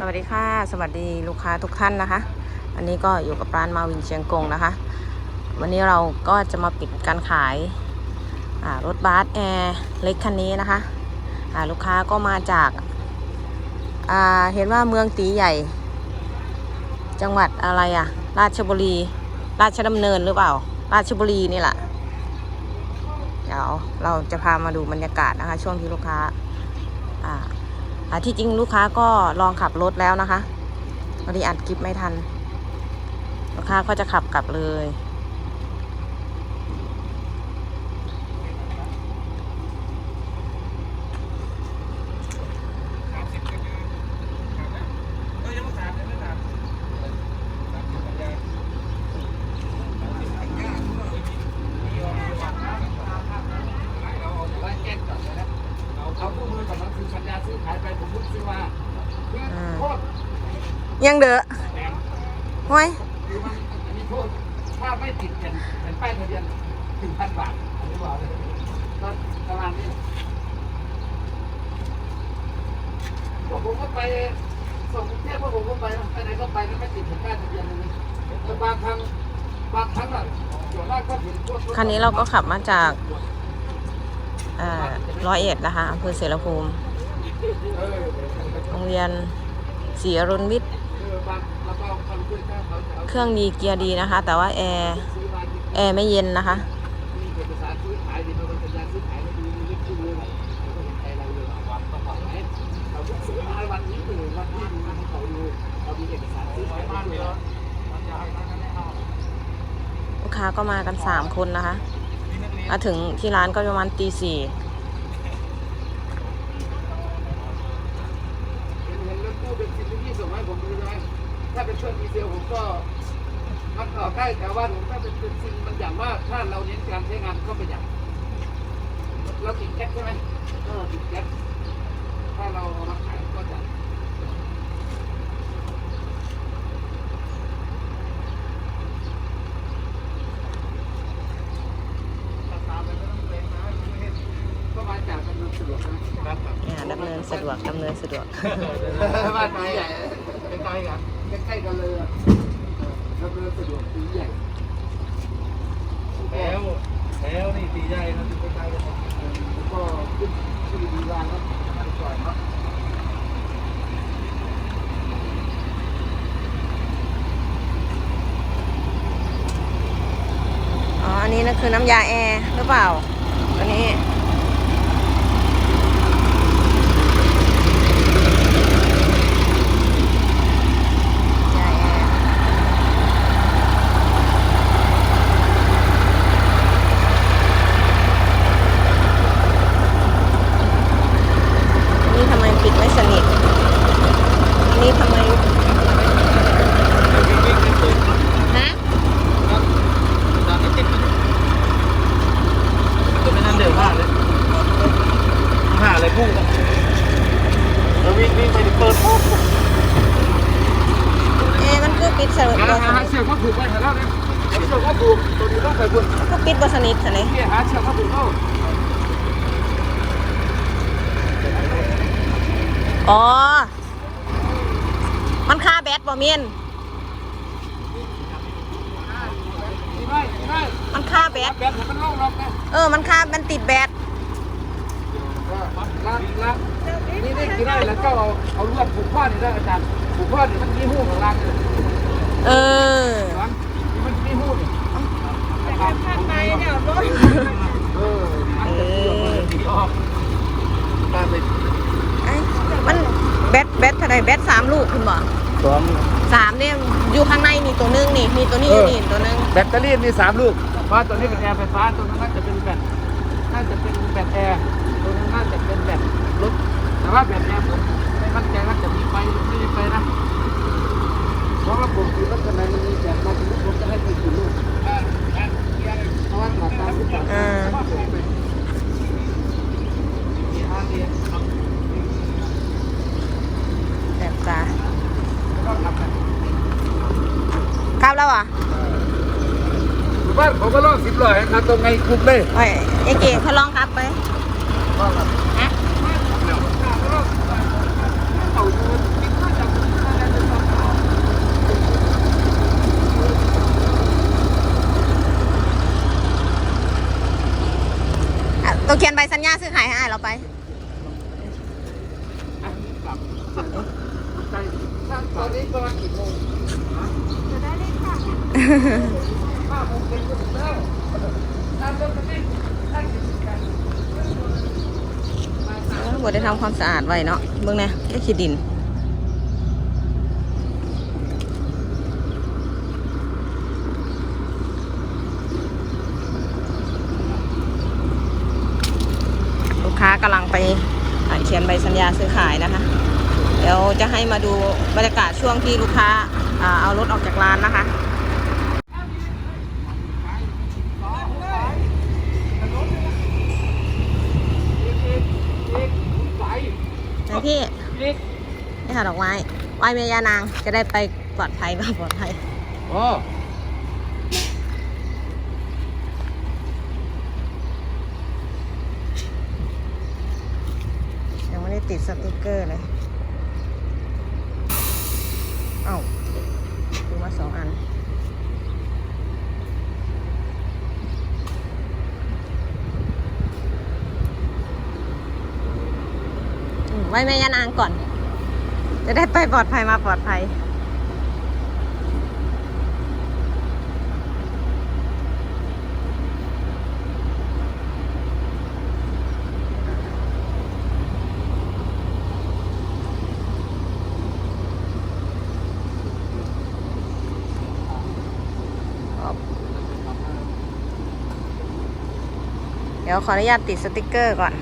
สวัสดีค่ะ สวัสดีลูกค้าทุกท่านนะคะ อันนี้ก็อยู่กับร้านมาวินเชียงกงนะคะ วันนี้เราก็จะมาปิดการขายรถบัสแอร์เล็กคันนี้นะคะลูกค้าก็มาจากาเห็นว่าเมืองตีใหญ่ จังหวัดอะไรอะราชบุรี ราชดำเนินหรือเปล่า ราชบุรีนี่แหละเดี๋ยวเราจะพามาดูบรรยากาศนะคะ ช่วงที่ลูกค้าอ่า ที่จริงลูกค้าก็ลองขับรถแล้วนะคะพอดีอัดคลิปไม่ทัน ลูกค้าก็จะขับกลับเลย เอาคู่มือกับหนังสือสัญญาซื้อขายไปผมพูดซื้อว่าคือโทษ ยังเด้อแหมห้ยคือมันอันนี้โทษถ้าไม่ติดแผ่นแผ่นป้ายทะเบียนถึงพันบาทอันนี้บอกเลยก็ประมาณนี้ผมก็ไปส่งกรุงเทพพวกผมก็ไปไปไหนก็ไปไม่ติดแผ่นป้ายทะเบียนเลยแต่บางครั้งบางครั้งอะคันนี้เราก็ขับมาจากร้อยเอ็ดนะคะอำเภอเสรภูมิ โรงเรียนศรีอรุณวิทย์ เครื่องดีเกียร์ดีนะคะ แต่ว่าแอร์แอร์ไม่เย็นนะคะ ลูกสารซื้อขายบ้านเดียวลูกค้าก็มากันสามคนนะคะ มาถึงที่ร้านก็ประมาณตีสี่ เห็นเห็นรถตู้เป็นซินที่ส่งให้ผมดูใช่ไหมถ้าเป็นช่วงดีเซลผมก็มันออก ได้แต่ว่าผมถ้าเป็นเป็นซินมันอย่างมากถ้าเราเน้นการใช้งานก็ประหยัดเราติดแก๊สใช่ไหมเออติดแก๊สถ้าเราเอามาขายก็จะก็มาจากกำลังสะดวกนะครับอ่าดำเนินสะดวกดำเนินสะดวกบ้านใหญ่ใกล้ๆกันใกล้ๆกันเลย อะดำเนินสะดวกตีใหญ่แล้วแล้วนี่ตีใหญ่นะตีใกล้ๆกันแล้วก็ขึ้นขึ้นดีรางครับก่อนครับอ๋ออันนี้นั่นคือน้ำยาแอร์หรือเปล่าตัวนี้ยาแอร์อันนี่ทำไมปิดไม่สนิทอันนี้ทำไม ฮะ ตัวไม่นั่นเดือดมากเลยห่าอะไรพุ่งแล้ววิ่งวิ่งไปเปิดปุ๊บ เอ๊ะมันคือปิดสนิท หา บ่ส หา นิท เชือกมาผูกไว้เถอะแล้วเนี่ยเชือกมาผูกตัวนี้ต้องไปบุญ มันคือปิดบ่สนิทสิเลย เนี่ยหาเชือกมาผูกเข้า อ๋อ มันค่าแบตบ่เมียนมันค่าแบตแบตมันล่งล็อกนะเออ มันค่ามันติดแบตล้างล้างนี่นี่กี่ได้แล้วก็เอาเอาลวดผูกข้อนี่ได้อาจารย์ผูกข้อนี่มันมีหูของล้างเลยเออมันมีหูนี่ข้างในเนี่ยรถเออ เออ ดีออกตามไป ไอ้มันแบตแบตเท่าไหรแบตสามลูกคุณบ่ สอง สามเนี่ยอยู่ข้างในนี่ตัวหนึงนี่ มีตัวนี้อยู่นี่ตัวหนึงแบตเตอรี่มีสามลูกเพราะตัวนี้เป็นแอร์ไฟฟ้าตัวนั้นน่าจะเป็นแบตน่าจะเป็นแบตแอร์ตัวนั้นน่าจะเป็นแบตรถแต่ว่าแบตแอร์ผมไม่มั่นใจว่าจะมีไฟหรือไม่มีไฟนะเพราะว่าผมคือลักษณะมัน เอยครับตรงไงกรุบเลยไอ้ไอเก๋เขาลองกลับไปฮะตัวเขียนใบสัญญาซื้อขายให้เราไป ตอนนี้ประมาณกี่โมง จะได้เลขค่ะ บ่ได้ทำความสะอาดไว้เนาะเบิ่งแหน่ได้ขี้ดิน ลูกค้ากำลังไปเขียนใบสัญญาซื้อขายนะคะ เดี๋ยวจะให้มาดูบรรยากาศช่วงที่ลูกค้าเอารถออกจากร้านนะคะ ไหนพี่อีกนี่ค่ะดอกไม้ไหว้แม่ย่านางจะได้ไปปลอดภัยบ้างปลอดภัยโอ้ยังไม่ได้ติดสติกเกอร์เลย เอ้าดูมาสองอัน อืมไว้แม่ยานางก่อน จะได้ไปปลอดภัยมาปลอดภัย เดี๋ยวขออนุญาตติดสติกเกอร์ก่อน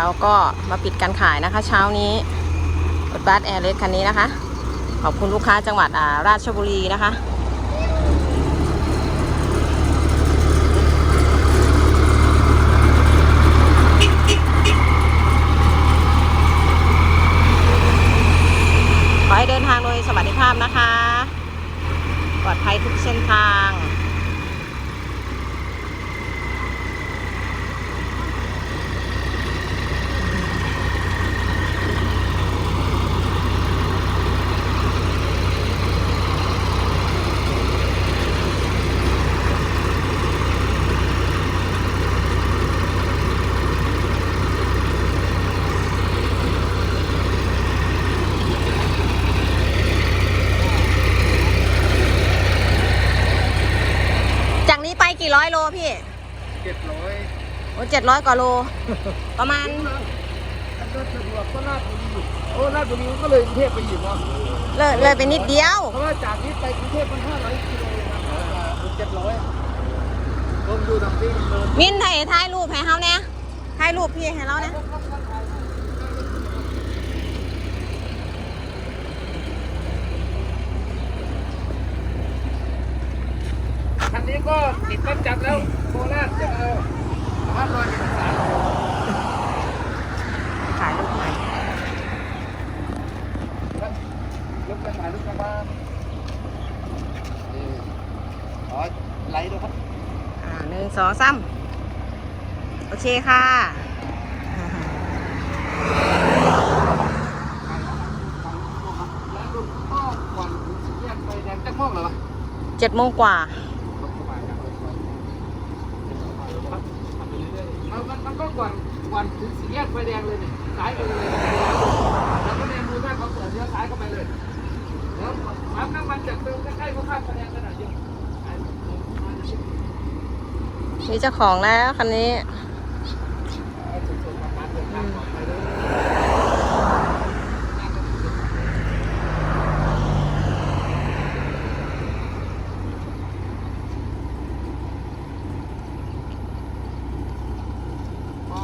เราก็มาปิดการขายนะคะ เช้านี้รถบัสแอร์เลสคันนี้นะคะ ขอบคุณลูกค้าจังหวัดอาราชบุรีนะคะขอให้เดินทางโดยสวัสดิภาพนะคะ ปลอดภัยทุกเส้นทาง จากนี้ไปกี่ร้อย โลพี่เจ็ดร้อยโอ้เจ็ดร้อยกว่าโล ประมาณถ้าเกิดสะดวกก็ลาดบุรีโอ้ลาดบุรีก็เลยกรุงเทพไปอีกเนาะเลยเลยไปนิดเดียว เพราะว่าจากนี้ไปกรุงเทพมันห้าร้อยกิโลนะเจ็ดร้อยผมดูทางที่เดินมินถ่ายถ่ายรูปให้เขาเนี่ยถ่ายรูปพี่ให้เราเนี่ย นี้ก็ติดตั้งจับแล้วโคราชจะเอาบ้านลอยเอกสารถ่ายรูปใหม่ยกไปถ่ายรูปกันบ้านขอไลค์ด้วยครับ อ่าหนึ่งสองสามโอเคค่ะเจ็ดโมงกว่า มันมันมันก็ก่อนก่อนถึงสี่แยกไฟแดงเลยเนี่ยซ้ายไปเลยแล้วก็ในมือแม่เขาเปิดเลี้ยวซ้ายเข้าไปเลยแล้วปั๊มน้ำมันจากเติมใกล้ๆก็ข้ามไฟแดงขนาดเดียวมีเจ้าของแล้วคันนี้ ก็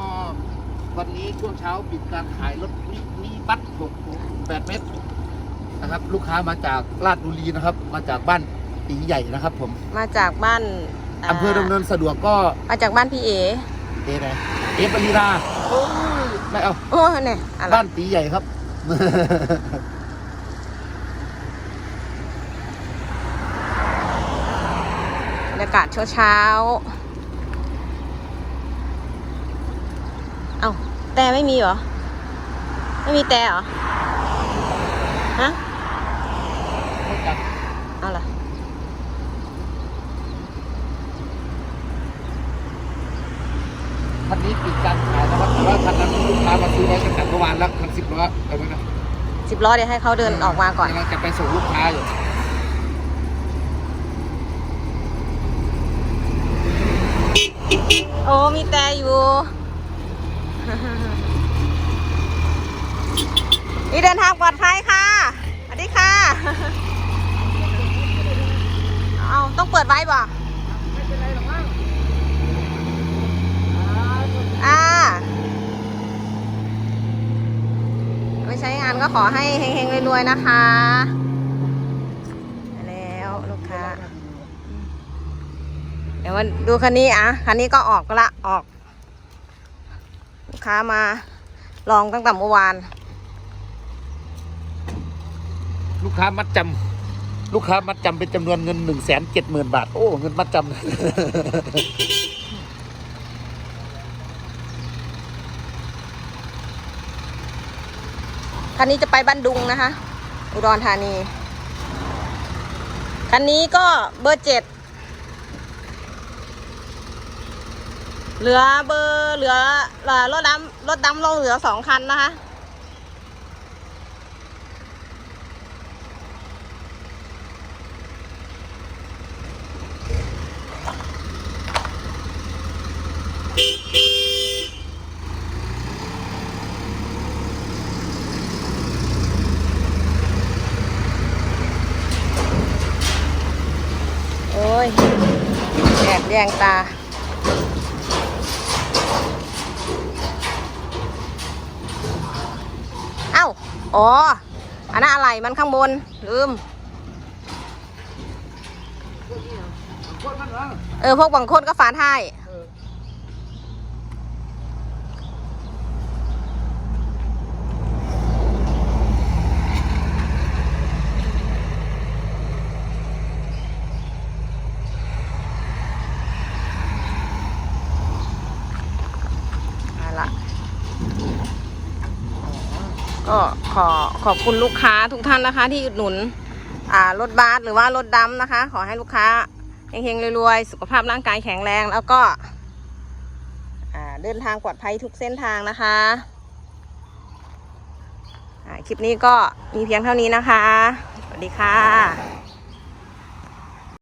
วันนี้ช่วงเช้าปิดการขายรถมินิบัส6 8เมตรนะครับ ลู กค้ามาจากลาดบุรีนะครับ มาจากบ้านตีใหญ่นะครับ ผมมาจากบ้านอำเภอดำเนินสะดวกก็มาจากบ้านพี่เอเอไหนเอปรีนาโอ้ยไม่เอาโอ้เนี่ยอะไรบ้านตีใหญ่ครับอรยากาศเช้าเช้าๆเอ้าแต่ไม่มีเหรอ ไม่มีแต่เหรอ ฮะ รู้จัก เอาล่ะ คั นนี้ปิดการขายนะครับแต่ว่าคันนั้นลูกค้ามาซื้อไว้ตั้งแต่เมื่อวานแล้วคันสิบล้อเอาไว้นะสิบล้อเดี๋ยวให้เขาเดินออกมาก่อน กำลังจะไปส่งลูกค้าอยู่โอ้มีแต่อยู่ นี่เดินทางปลอดภัยค่ะสวัสดีค่ะ เอาต้องเปิดไว้บ่ ไม่เป็นไรหรอกมั้ง อ่าไม่ใช้งานก็ขอให้เฮงๆรวยๆนะคะแล้วลูกค้า เดี๋ยวมาดูคันนี้อะคันนี้ก็ออกละออก ลูกค้ามาลองตั้งแต่เมื่อวาน ลูกค้ามัดจำลูกค้ามัดจำเป็นจำนวนเงินหนึ่งแสนเจ็ดหมื่นบาท โอ้ เงินมัดจำ คันนี้จะไปบ้านดุงนะคะ อุดรธานี คันนี้ก็เบอร์เจ็ด เหลือเบอร์เหลือเหลือรถดำรถดำลงเหลือสองคันนะคะ โอ้ยแดดแด งตา เอ้า อ๋อ อันนั้นอะไรมันข้างบน ลืม เออ พวกบางคนก็ฝาท้าย เออ เอา ละ ก็ขอขอบคุณลูกค้าทุกท่านนะคะ ที่อุดหนุน อ่ารถบัสหรือว่ารถดำนะคะ ขอให้ลูกค้าเฮงๆรวยๆ สุขภาพร่างกายแข็งแรง แล้วก็เดินทางปลอดภัยทุกเส้นทางนะคะคลิปนี้ก็มีเพียงเท่านี้นะคะ สวัสดีค่ะ